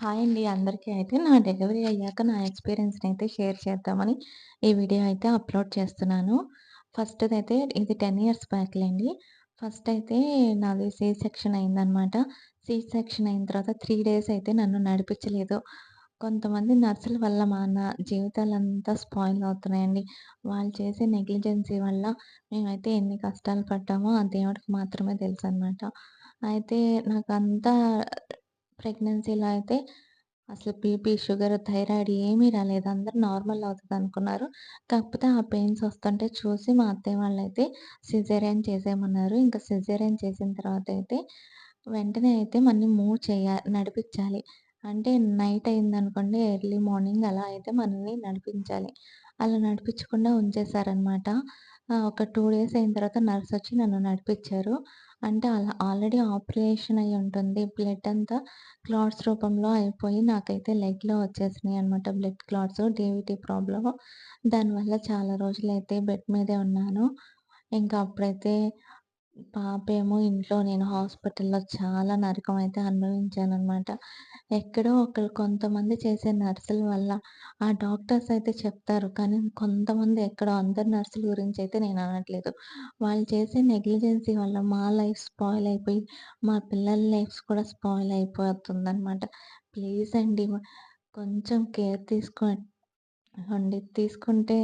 Hi అండి అందరికీ అయితే నా డెలివరీ అయ్యాక నా ఎక్స్‌పీరియన్స్‌ని అయితే షేర్ చేద్దామని ఈ వీడియో అయితే అప్‌లోడ్ చేస్తున్నాను. ఫస్ట్‌దైతే ఇది 10 ఇయర్స్ బ్యాక్లేండి ఫస్ట్ అయితే నాది సి సెక్షన్ అయిందనమాట. సి సెక్షన్ అయిన తర్వాత త్రీ డేస్ అయితే నన్ను నడిపించలేదు. కొంతమంది నర్సుల వల్ల మన జీవితాలంతా స్పాయిల్ అవుతున్నాయండి. వాళ్ళు చేసే నెగ్లిజెన్సీ వల్ల మేమైతే ఎన్ని కష్టాలు పడ్డామో ఆ దేవుడికి మాత్రమే తెలుసు అనమాట అయితే నాకంతా ప్రెగ్నెన్సీలో అయితే అసలు బీపీ, షుగర్, థైరాయిడ్ ఏమీ రాలేదు. అందరూ నార్మల్ అవుతదనుకున్నారు. కాకపోతే ఆ పెయిన్స్ వస్తుంటే చూసి మా అత్తయ్య వాళ్ళైతే సిజేరియన్ చేసేయమన్నారు. ఇంకా సిజేరియన్ చేసిన తర్వాత అయితే వెంటనే అయితే మన్ని మూవ్ చేయ నడిపించాలి. అంటే నైట్ అయిందనుకోండి ఎర్లీ మార్నింగ్ అలా అయితే మనల్ని నడిపించాలి. అలా నడిపించకుండా ఉంచేసారనమాట. ఒక 2 డేస్ అయిన తర్వాత నర్స్ వచ్చి నన్ను నడిపించారు. అంటే అలా ఆల్రెడీ ఆపరేషన్ అయ్యి ఉంటుంది. బ్లడ్ అంతా క్లాట్స్ రూపంలో అయిపోయి నాకైతే లెగ్‌లో వచ్చేసినాయి అనమాట బ్లడ్ క్లాట్స్. DVT problem. దానివల్ల చాలా రోజులైతే బెడ్ మీదే ఉన్నాను. ఇంకా అప్పుడైతే పాపేమో ఇంట్లో, నేను హాస్పిటల్‌లో చాలా నరకం అయితే అనుభవించాననమాట. ఎక్కడో ఒకళ్ళు కొంతమంది చేసే నర్సుల వల్ల ఆ డాక్టర్స్ అయితే చెప్తారు. కానీ కొంతమంది ఎక్కడో అందరు నర్సుల గురించి అయితే నేను అనట్లేదు. వాళ్ళు చేసే నెగ్లిజెన్సీ వల్ల మా లైఫ్ స్పాయిల్ అయిపోయి, మా పిల్లల లైఫ్స్ కూడా స్పాయిల్ అయిపోతుందనమాట. ప్లీజ్ అండి కొంచెం కేర్ తీసుకోండి. తీసుకుంటే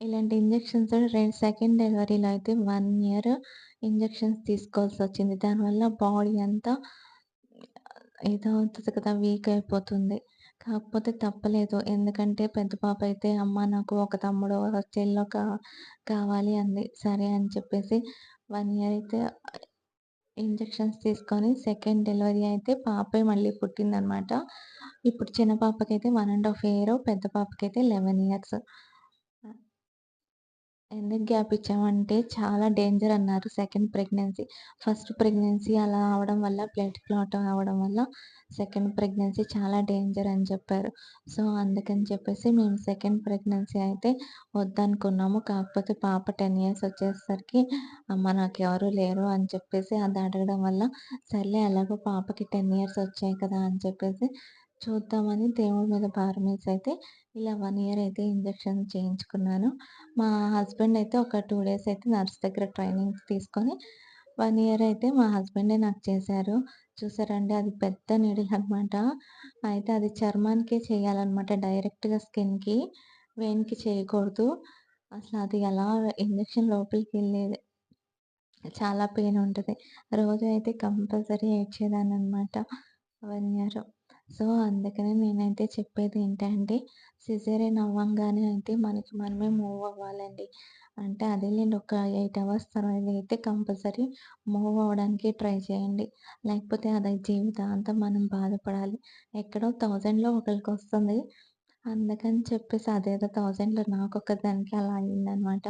ఇలాంటి ఇంజెక్షన్స్ రెండు సెకండ్ డెలివరీలో అయితే వన్ ఇయర్ ఇంజెక్షన్స్ తీసుకోవాల్సొచ్చింది. దానివల్ల బాడీ అంతా ఏదో అవుతుంది కదా! వీక్ అయిపోతుంది. కాకపోతే తప్పలేదు. ఎందుకంటే పెద్ద పాప అయితే అమ్మ నాకు ఒక తమ్ముడో, ఒక చెల్లో కా కావాలి అంది. సరే అని చెప్పేసి వన్ ఇయర్ అయితే ఇంజెక్షన్స్ తీసుకొని సెకండ్ డెలివరీ అయితే పాపే మళ్ళీ పుట్టిందనమాట. ఇప్పుడు చిన్న పాపకైతే వన్ అండ్ హాఫ్ ఇయర్, పెద్ద పాపకైతే 11 ఇయర్స్. ఎందుకు గ్యాప్ ఇచ్చామంటే చాలా డేంజర్ అన్నారు సెకండ్ ప్రెగ్నెన్సీ. ఫస్ట్ ప్రెగ్నెన్సీ అలా అవడం వల్ల బ్లడ్ క్లాట్ అవడం వల్ల సెకండ్ ప్రెగ్నెన్సీ చాలా డేంజర్ అని చెప్పారు. సో, అందుకని చెప్పేసి మేము సెకండ్ ప్రెగ్నెన్సీ అయితే వద్దనుకున్నాము. కాకపోతే పాప 10 ఇయర్స్ వచ్చేసరికి అమ్మ నాకెవరు లేరు అని చెప్పేసి అది అడగడం వల్ల సర్లే ఎలాగో పాపకి 10 ఇయర్స్ వచ్చాయి కదా! అని చెప్పేసి చూద్దామని దేవుడి మీద భారమేసి అయితే ఇలా వన్ ఇయర్ అయితే ఇంజక్షన్ చేయించుకున్నాను. మా హస్బెండ్ అయితే ఒక టూ డేస్ అయితే నర్స్ దగ్గర ట్రైనింగ్ తీసుకొని వన్ ఇయర్ అయితే మా హస్బెండే నాకు చేశారు. చూసారండి అది పెద్ద నీడిల్ అనమాట. అయితే అది చర్మానికే చేయాలనమాట. డైరెక్ట్‌గా స్కిన్‌కి, వెయిన్‌కి చేయకూడదు. అసలు అది ఎలా ఇంజక్షన్ లోపలికి వెళ్ళేది చాలా పెయిన్ ఉంటుంది రోజు అయితే కంపల్సరీ ఏడ్చేదాన్ననమాట 1 ఇయర్. సో, అందుకని నేనైతే చెప్పేది ఏంటంటే సిజేరియన్ అవ్వంగానే అయితే మనకి మనమే మూవ్ అవ్వాలండి. అంటే అదేలెండి ఒక ఎయిట్ అవర్స్ తర్వాత అయితే కంపల్సరీ మూవ్ అవ్వడానికి ట్రై చేయండి. లేకపోతే అది జీవితాంతం మనం బాధపడాలి. ఎక్కడో థౌజండ్లో ఒకరికి వస్తుంది అందుకని చెప్పేసి అదేదో థౌజండ్లో నాకు ఒకదానికి అలా అయిందనమాట.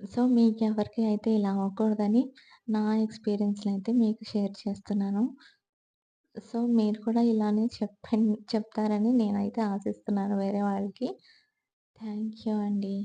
సో, మీకు ఎవరికి అయితే ఇలా అవ్వకూడదని నా ఎక్స్‌పీరియన్స్‌ని అయితే మీకు షేర్ చేస్తున్నాను. సో, మీరు కూడా ఇలానే చెప్పండి చెప్తారని నేనైతే ఆశిస్తున్నాను వేరే వాళ్ళకి. థ్యాంక్ యూ అండి.